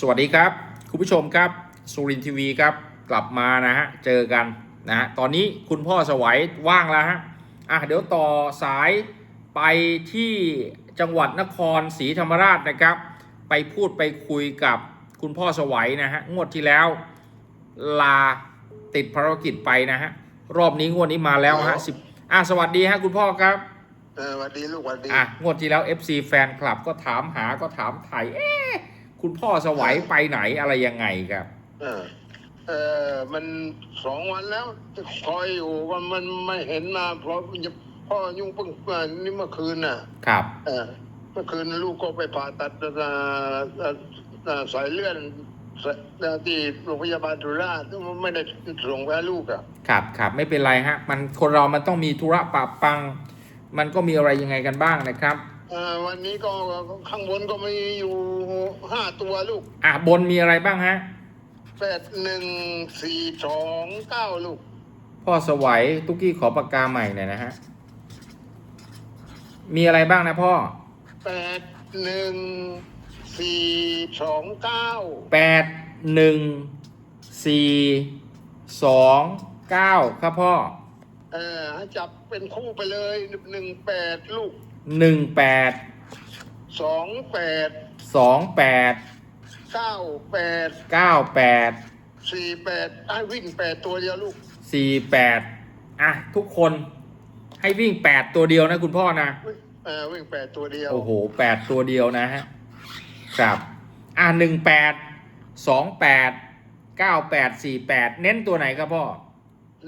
สวัสดีครับ คุณผู้ชมครับสุรินทร์ทีวีครับกลับมานะฮะเจอกันนะฮะตอนนี้คุณพ่อสวัยว่างแล้วฮะอะเดี๋ยวต่อสายไปที่จังหวัดนครศรีธรรมราชนะครับ ไปพูดไปคุยกับคุณพ่อสวัยนะฮะงวดที่แล้วลาติดภารกิจไปนะฮะรอบนี้งวดนี้มาแล้วฮะสิบอะสวัสดีฮะคุณพ่อครับเออหวันดีลูกหวันดีอะงวดที่แล้ว FC แฟนคลับก็ถามหาก็ถามไถ่เอ๊ะ คุณพ่อสวัยไปไหนอะไรยังไงครับ เออ เออมันสองวันแล้วคอยอยู่ว่ามันไม่เห็นมาเพราะพ่อยุ่งเพิ่งเอ่อนี่เมื่อคืนน่ะ ครับ เออเมื่อคืนลูกก็ไปผ่าตัดเอ่อเอ่อเอ่อสายเลื่อนสายเอ่อที่โรงพยาบาลจุฬาซึ่งไม่ได้ส่งไปให้ลูกอะ ครับครับไม่เป็นไรฮะ มันคนเรามันต้องมีธุระปะปัง มันก็มีอะไรยังไงกันบ้างนะครับเออวันนี้ก็ข้างบนก็มีอยู่ ห้าตัวลูก อะบนมีอะไรบ้างฮะแปดหนึ่งสี่สองเก้าลูก พ่อสวัยตุ๊กกี้ขอปากกาใหม่หน่อยนะฮะ มีอะไรบ้างนะพ่อแปดหนึ่งสี่สองเก้าแปดหนึ่งสี่สองเก้าครับพ่อเออให้จับเป็นคู่ไปเลยหนึ่งแปดลูกหนึ่งแปดสองแปด สองแปดเก้าแปดเก้าแปดสี่แปดให้วิ่งแปดตัวเดียวลูกสี่แปดอะ ทุกคนให้วิ่งแปดตัวเดียวนะคุณพ่อนะเออวิ่งแปดตัวเดียวโอ้โหแปดตัวเดียวนะฮะครับ อะหนึ่งแปดสองแปดเก้าแปดสี่แปดเน้นตัวไหนครับพ่อ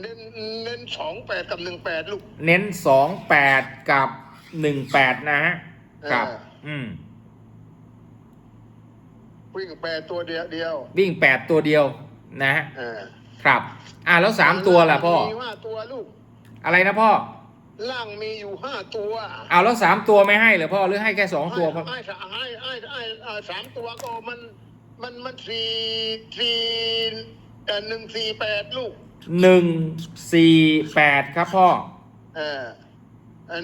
เน้นเน้นสองแปดกับหนึ่งแปดลูก เน้นสองแปดกับหนึ่งแปดนะฮะครับเอออืม วิ่งแปดตัวเดียวเดียววิ่งแปดตัวเดียวนะฮะเออครับ อะแล้วสามตัวล่ะพ่อ มีห้าตัวลูก อะไรนะพ่อล่างมีอยู่ห้าตัวเอาแล้วสามตัวไม่ให้เหรอพ่อหรือให้แค่สองตัวพ่อ ให้ให้ให้ให้ให้เอ่อสามตัวก็มันมันมันสี่สี่เอ่อหนึ่งสี่แปดลูกหนึ่งสี่แปดครับพ่อ เออ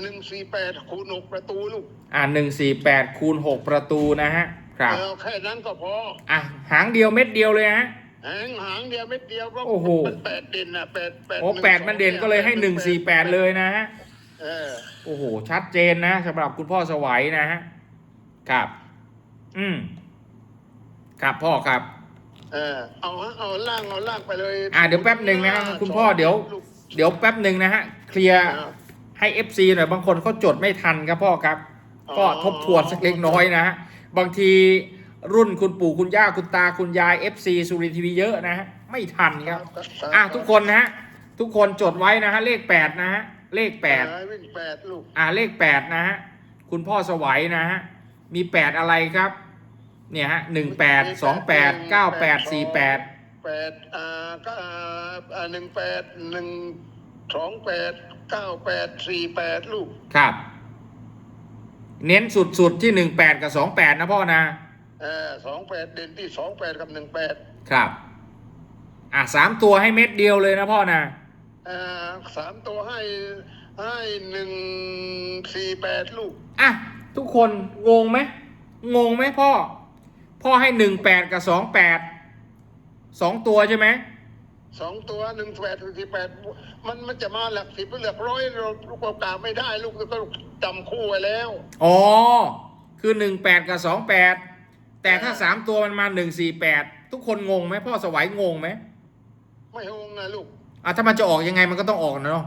หนึ่งสี่แปดคูณหกประตูลูก อ่าหนึ่งสี่แปดคูณหกประตูนะฮะ ครับเออแค่นั้นก็พอ อะ หางเดียวเม็ดเดียวเลยฮะหางหางเดียวเม็ดเดียวเพราะโอ้โหมันแปดเด่นอะแปดแปดโอ้หงแปดมันเด่นก็เลยให้หนึ่งสี่แปดเลยนะฮะเออโอ้โห ชัดเจนนะสำหรับคุณพ่อสวัยนะฮะ ครับ อืม ครับพ่อครับ เออเอาฮะเอาล่างเอาล่างไปเลย อ่าเดี๋ยวแป๊บหนึ่งนะฮะคุณพ่อเดี๋ยวลูกเดี๋ยวแป๊บหนึ่งนะฮะ เคลียร์อ่า ให้ FC หน่อยบางคนเขาจดไม่ทันครับพ่อครับอ๋อก็ทบทวนสักเล็กน้อยนะฮะบางทีรุ่นคุณปู่คุณย่าคุณตาคุณยาย FC สุรินทร์ทีวีเยอะนะฮะไม่ทันครับอะทุกคนนะฮะทุกคนจดไว้นะฮะเลขแปดนะฮะเลขแปดเออวิ่งแปดลูกอ่าเลขแปดนะฮะคุณพ่อสวัยนะฮะมีแปดอะไรครับ เนี่ยฮะหนึ่งแปดสองแปดเก้าแปดสี่แปดแปดอ่าก็อ่าหนึ่งแปดหนึ่งสองแปด เก้าแปดสี่แปดลูกครับ เน้นสุดๆที่หนึ่งแปดกับสองแปดนะพ่อนะเออสองแปดเด่นที่สองแปดกับหนึ่งแปดครับ อะสามตัวให้เม็ดเดียวเลยนะพ่อนะเออสามตัวให้ให้หนึ่งสี่แปดลูกอะทุกคนงงไหมงงไหมพ่อ พ่อให้หนึ่งแปดกับสองแปดสองตัวใช่ไหม สองตัวหนึ่งแปดสี่แปดมันมันจะมาหลักสิบหรือหลักร้อยเราลูกกาไม่ได้ลูกก็จำคู่ไว้แล้ว อ๋อ คือหนึ่งแปดกับสองแปดแต่ถ้าสามตัวมันมาหนึ่งสี่แปดทุกคนงงไหมพ่อสวัยงงไหมไม่งงนะลูกอะถ้ามันจะออกยังไงมันก็ต้องออกนะเนาะ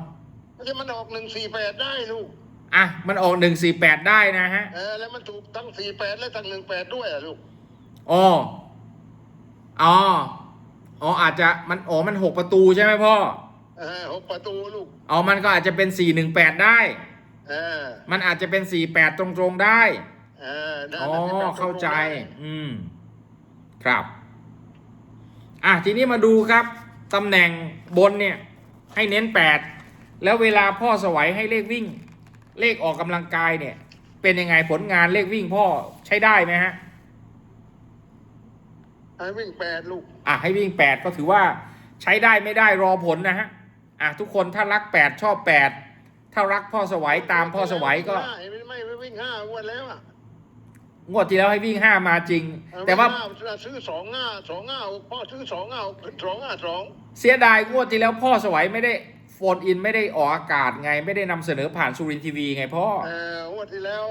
มันจะมันออกหนึ่งสี่แปดได้ลูกอะมันออกหนึ่งสี่แปดได้นะฮะเออแล้วมันถูกทั้งสี่แปดและทั้งหนึ่งแปดด้วยอะลูกอ๋ออ๋อ อ๋ออาจจะมันอ๋อมันหกประตูใช่ไหมพ่อเออหกประตูลูกอ๋อมันก็อาจจะเป็นสี่หนึ่งแปดได้เออมันอาจจะเป็นสี่แปดตรงๆได้เออได้อ๋อได้ได้เข้าใจได้อืม ครับ อะทีนี้มาดูครับตำแหน่งบนเนี่ย ให้เน้นแปดแล้วเวลาพ่อสวัยให้เลขวิ่ง เลขออกกำลังกายเนี่ย เป็นยังไงผลงานเลขวิ่งพ่อใช้ได้ไหมฮะ ให้วิ่งแปดลูก อะให้วิ่งแปดก็ถือว่าใช้ได้ไม่ได้รอผลนะฮะ อะทุกคนถ้ารักแปดชอบแปดถ้ารักพ่อสวัยตามพ่อสวัยก็ห้าไม่ไม่ไม่วิ่งห้าวันแล้วอะงวดที่แล้วให้วิ่งห้ามาจริง แต่ว่าซื้อสองห้าสองห้าพ่อซื้อสองห้าสองห้าสองเสียดายงวดที่แล้วพ่อสวัยไม่ได้โฟนอินไม่ได้ออกอากาศไงไม่ได้นำเสนอผ่านสุรินทร์ทีวีไงพ่อเอองวดที่แล้ว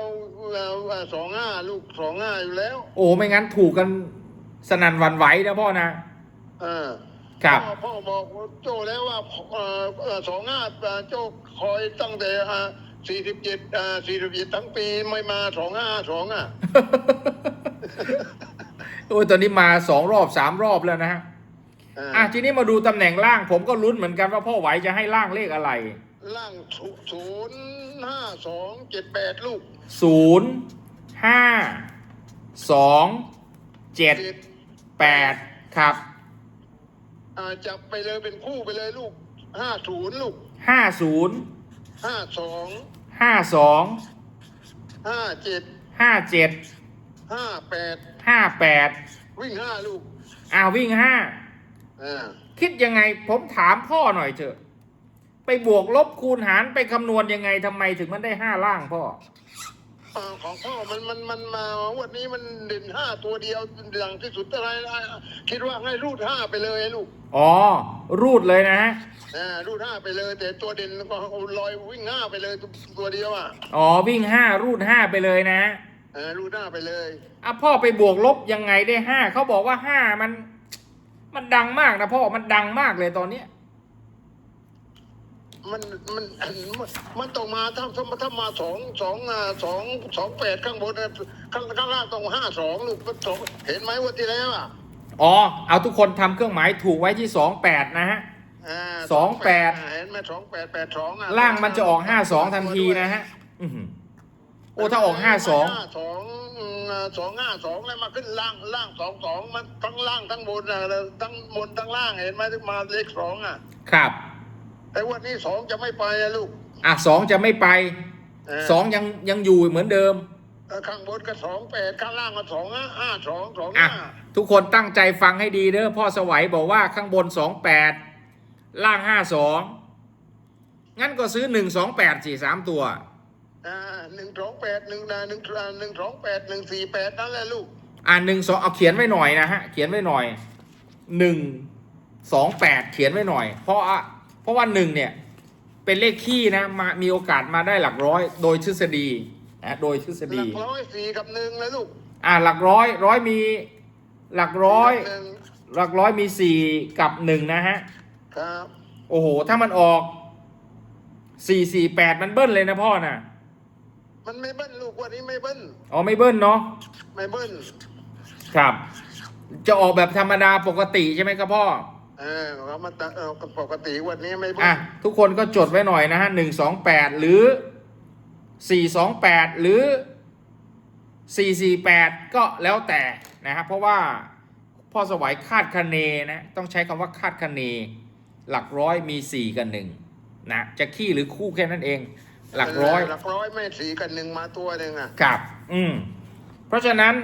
สองห้าลูกสองห้าอยู่แล้ว โอ้ไม่งั้นถูกกัน สนั่นหวันไหวนะพ่อนะเออครับพ่อพ่อบอกโจแล้วว่าสองห้าโจคอยตั้งแต่สี่สิบเจ็ดสี่สิบเจ็ดทั้งปีไม่มาสองห้าสองอะโอ้ยตอนนี้มาสองรอบสามรอบแล้วนะฮะเอออะทีนี้มาดูตำแหน่งล่าง ผมก็ลุ้นเหมือนกันว่าพ่อไหวจะให้ล่างเลขอะไร ล่างศูนย์ห้าสองเจ็ดแปดลูกศูนย์ห้าสองเจ็ดเจ็ด แปดครับอ่าจับไปเลยเป็นคู่ไปเลยลูกห้าศูนย์ลูกห้าศูนย์ห้าสองห้าสองห้าเจ็ดห้าเจ็ดห้าแปดห้าแปดวิ่งห้าลูกอ้าววิ่งห้าอ่าคิดยังไงผมถามพ่อหน่อยเถอะ ไปบวกลบคูณหารไปคำนวณยังไงทำไมถึงมันได้ห้าล่างพ่อ อ่าของพ่อมันมันมันมาวันนี้มันเด่นห้าตัวเดียวดังที่สุดอะไรคิดว่าให้รูดห้าไปเลยลูกอ๋อ รูดเลยนะฮะอ่ารูดห้าไปเลย แต่ตัวเด่นก็เอาลอยวิ่งห้าไปเลยตัวเดียวอะอ๋อวิ่งห้ารูดห้าไปเลยนะฮะอ่ารูดห้าไปเลยอะพ่อไปบวกลบยังไงได้ห้าเขาบอกว่าห้ามัน มันดังมากนะพ่อมันดังมากเลยตอนเนี้ย มันมันมันต้องมาถ้าถ้าถ้ามาสองสองอ่าสองสองแปดข้างบนนะข้างข้างล่างต้องห้าสองลูกมันสองเห็นไหมวันที่แล้วอะอ๋อ เอาทุกคนทำเครื่องหมายถูกไว้ที่สองแปดนะฮะอ่าสองแปด เห็นไหมสองแปดแปดสองอะล่างมันจะออกห้าสองทันทีนะฮะอือหือโอ้ถ้าออกห้าสองห้าสองอืมอ่าสองห้าสองแล้วมาขึ้นล่างล่างสองสองมันทั้งล่างทั้งบนอะทั้งบนทั้งล่างเห็นไหมถึงมาเลขสองอะ ครับ แต่วันนี้สองจะไม่ไปอะลูกอะสองจะไม่ไปเออสองยังยังอยู่เหมือนเดิมเออข้างบนก็สองแปดข้างล่างก็สองห้าห้าสองสองอะห้าทุกคนตั้งใจฟังให้ดีเด้อพ่อสวัยบอกว่าข้างบนสองแปดล่างห้าสองงั้นก็ซื้อหนึ่งสองแปดสี่สามตัว อ่าหนึ่งสองแปดหนึ่งหนึ่งหนึ่งสองแปดหนึ่งสี่แปดนั่นแหละลูกอ่าหนึ่งสองเอาเขียนไว้หน่อยนะฮะ เขียนไว้หน่อยหนึ่งสองแปดเขียนไว้หน่อย เพราะอะเพ ราะว่าหนึ่งเนี่ยเป็นเลขขี้นะมามีโอกาสมาได้หลักร้อยโดยทฤษฎีนะโดยทฤษหลัฎีกร้อยสี่กับหนึ่งนะลูกอ่าหลักร้อยร้อยมีหลักร้อยหนึ่งหลักร้อยมีสี่กับหนึ่งนะฮะครับโอ้โห ถ้ามันออกสี่สี่แปดมันเบิ้ลเลยนะพ่อนะมันไม่เบิ้ลลูกวันนี้ไม่เบิ้ลอ๋อไม่เบิ้ลเนาะไม่เบิ้ลครับ จะออกแบบธรรมดาปกติใช่ไหมครับพ่อ เออครับมันเออปกติวันนี้ไม่เบิ้อะลทุกคนก็จดไว้หน่อยนะฮะหนึ่งสองแปดหรือสี่สองแปดหรือสี่สี่แปดก็แล้วแต่นะครับเพราะว่าพ่อสวัยคาดคะเนนะต้องใช้คำว่าคาดคะเน หลักร้อยมีสี่กับหนึ่งนะจะขี้หรือคู่แค่นั้นเอง หลักร้อยหลักร้อยไม่สี่กับหนึ่งมาตัวหนึ่งอะกับอืมเพราะฉะนั้น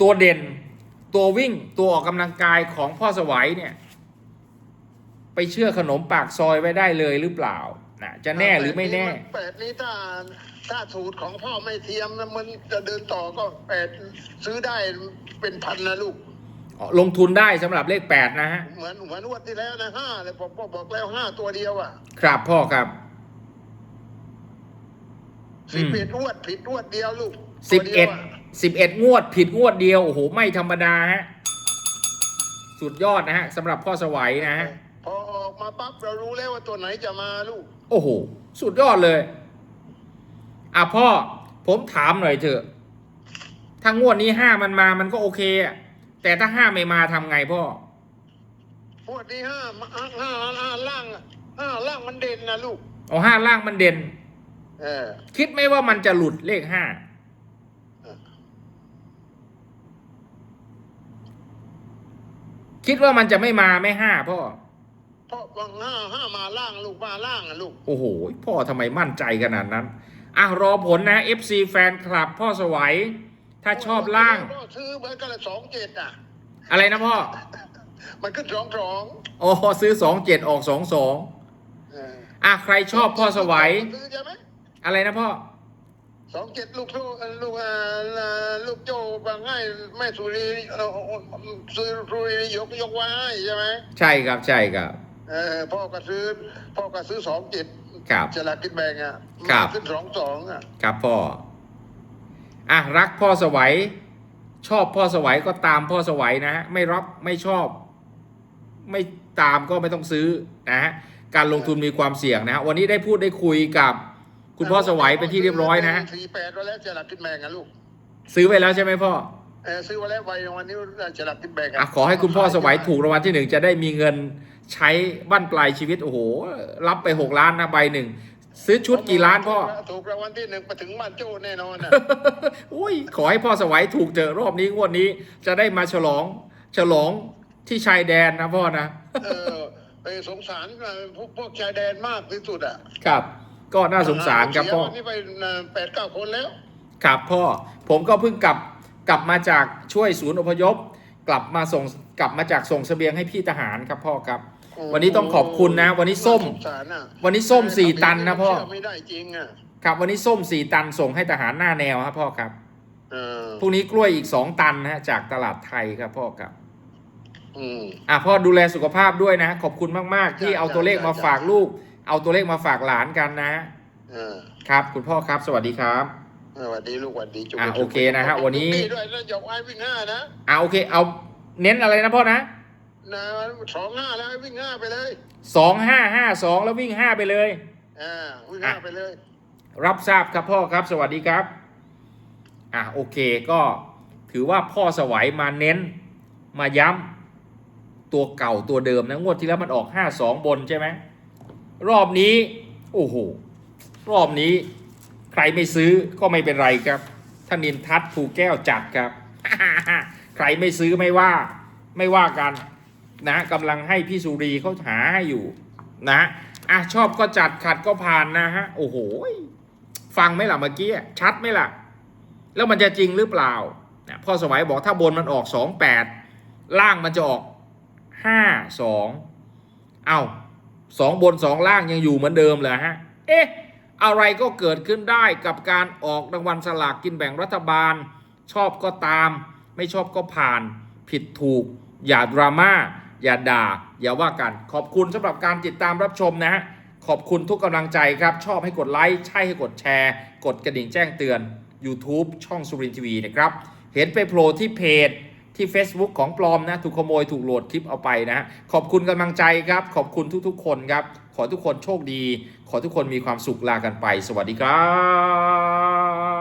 ตัวเด่นตัววิ่งตัวออกกำลังกายของพ่อสวัยเนี่ย ไปเชื่อขนมปากซอยไว้ได้เลยหรือเปล่านะจะแน่หรือไม่แน่แปดนี้ถ้าถ้าสูตรของพ่อไม่เทียมนะมันจะเดินต่อก็แปดซื้อได้เป็นพันนะลูกลงทุนได้สำหรับเลขแปดนะฮะเหมือนเหมือนงวันที่แล้วนะห้าเลยผมผมบอกแล้วห้าตัวเดียวอะ ครับพ่อครับอืสิบมเอ็ดงวดผิดงวดเดียวลูกสิบตัวเอ็ดดียวะสิบเอ็ดงวด ผิดงวดเดียวโอ้โหไม่ธรรมดาฮะสุดยอดนะฮะสำหรับพ่อสวัยนะฮะ รารู้แล้วว่าตัวไหนจะมาลูก โอ้โห สุดยอดเลย อะพ่อ ผมถามหน่อยเถอะ ถ้างวดนี้ห้ามันมามันก็โอเคอะแต่ถ้าห้าไม่มาทำไงพ่อ งวดที่ห้าห้าห้าห้าล่างอะห้าล่างมันเด่นนะลูกเอาห้าล่างมันเด่น เออ คิดไหมว่ามันจะหลุดเลขห้าคิดว่ามันจะไม่มาไม่ห้าพ่อเพ ราะว่าห้าห้ามาล่างลูกมาล่างอะลูก โอ้โห พ่อทำไมมั่นใจขนาดนั้น อะ รอผลนะ FC แฟนคลับพ่อสวัย ถ้าชอบล่างก็ซื้อเหมือนกันละสองเจ็ดอะ อะไรนะพ่อ มันขึ้นสองสองอ๋อ ซื้อสองเจ็ดออกสองสองเอออะ ใครชอบพ่อสวัย ซื้อใช่ไหมอะไรนะพ่อสองเจ็ดลูกโซ่ลูกอ่าลูกโจ้บางง่ายแม่สุรีเอ่อซื้อสุรียกยกไว้ให้ใช่ไหมใช่ครับใช่ครับ เออพ่อก็ซื้อ พ่อก็ซื้อสองเจ็ดครับฉลากกินแบ่งอะครับขึ้นสองสองอะครับพ่ออะรักพ่อสวัยชอบพ่อสวัยก็ตามพ่อสวัยนะฮะไม่รับไม่ชอบ ไม่ตามก็ไม่ต้องซื้อนะฮะการลงทุนมีความเสี่ยงนะฮะวันนี้ได้พูดได้คุยกับคุณพ่อสวัยเป็นที่เรียบร้อยนะฮะสี่แปดไว้แล้วฉลากกินแบ่งอะลูกซื้อไปแล้วใช่ไหมพ่อเออซื้อไว้แล้วใบวันนี้ฉลากกินแบ่งอะขอให้คุณพ่อสวัยถูกรางวัลที่หนึ่งจะได้มีเงิน ใช้บั้นปลายชีวิตโอ้โห รับไปหกล้านนะใบหนึ่ง ซื้อชุดกี่ล้านพ่อ ถูกรางวัลที่หนึ่งไปถึงบ้านโจ้แน่นอนอะอุ้ยขอให้พ่อสวัยถูกเจอรอบนี้งวดนี้ จะได้มาฉลอง ฉลองที่ชายแดนนะพ่อนะเออไปสงสารพวกพวกชายแดนมากที่สุดอะ ครับ ก็น่าสงสารครับพ่อเสียวันนี้ไปแปดเก้าคนแล้วครับพ่อผมก็เพิ่งกลับกลับมาจากช่วยศูนย์อพยพ กลับมาส่งกลับมาจากส่งเสบียงให้พี่ทหารครับพ่อครับ วันนี้ต้องขอบคุณนะ วันนี้ส้มาสงสารน่ะวันนี้ส้มสี่ตันนะพ่อ เชื่ไม่ได้จริงอะครับวันนี้ส้มสี่ตันส่งให้ทหารหน้าแนวครับพ่อครับเออพรุ่งนี้กล้วยอีกสองตันนะฮะจากตลาดไทยครับพ่อครับอืม อะพ่อดูแลสุขภาพด้วยนะ ขอบคุณมาก ๆ ที่จ้ะเอาตัวเลขมาจ้ะ ฝากลูก เอาตัวเลขมาฝากหลานกันนะเออครับ คุณพ่อครับ สวัสดีครับ สวัสดีลูกสวัสดีจุ๊บอะจุ๊บโอเคนะฮะวันนี้จุ๊บด้วยนะหยกไอ้วิ่งห้านะ อะโอเค เอาเน้นอะไรนะพ่อนะ นะสองห้าแล้วไอ้วิ่งห้าไปเลยสองห้าห้าสองแล้ววิ่งห้าไปเลยอ่าวิ่งห้าอะไปเลย รับทราบครับพ่อครับสวัสดีครับ อะโอเคก็ถือว่าพ่อสวัยมาเน้นมาย้ำตัวเก่าตัวเดิมนะงวดที่แล้วมันออกห้าสองบนใช่ไหมรอบนี้โอ้โหรอบนี้ใครไม่ซื้อก็ไม่เป็นไรครับท่านินทัศน์ภูแก้วจัดครับ ใครไม่ซื้อไม่ว่าไม่ว่ากัน นะกำลังให้พี่สุรีเขาหาให้อยู่นะอะชอบก็จัดขัดก็ผ่านนะฮะ โอ้โห ฟังไหมล่ะเมื่อกี้ ชัดไหมล่ะ แล้วมันจะจริงหรือเปล่านะพ่อสมัยบอกถ้าบนมันออกสองแปดล่างมันจะออกห้าสองเอาสองบนสองล่างยังอยู่เหมือนเดิมเลยฮะ เอ๊ะ อะไรก็เกิดขึ้นได้กับการออกรางวัลสลากกินแบ่งรัฐบาล ชอบก็ตาม ไม่ชอบก็ผ่าน ผิดถูก อย่าดราม่า อย่าด่า อย่าว่ากัน ขอบคุณสำหรับการติดตามรับชมนะฮะขอบคุณทุกกำลังใจครับ ชอบให้กดไลค์ใช่ให้กดแชร์ กดกระดิ่งแจ้งเตือน YouTube ช่องสุรินทีวีนะครับ เห็นไปโผล่ที่เพจที่ Facebook ของปลอมนะ ถูกขโมยถูกโหลดคลิปเอาไปนะฮะขอบคุณกำลังใจครับ ขอบคุณทุกๆ คนครับ ขอทุกคนโชคดี ขอทุกคนมีความสุขลากันไป สวัสดีครับ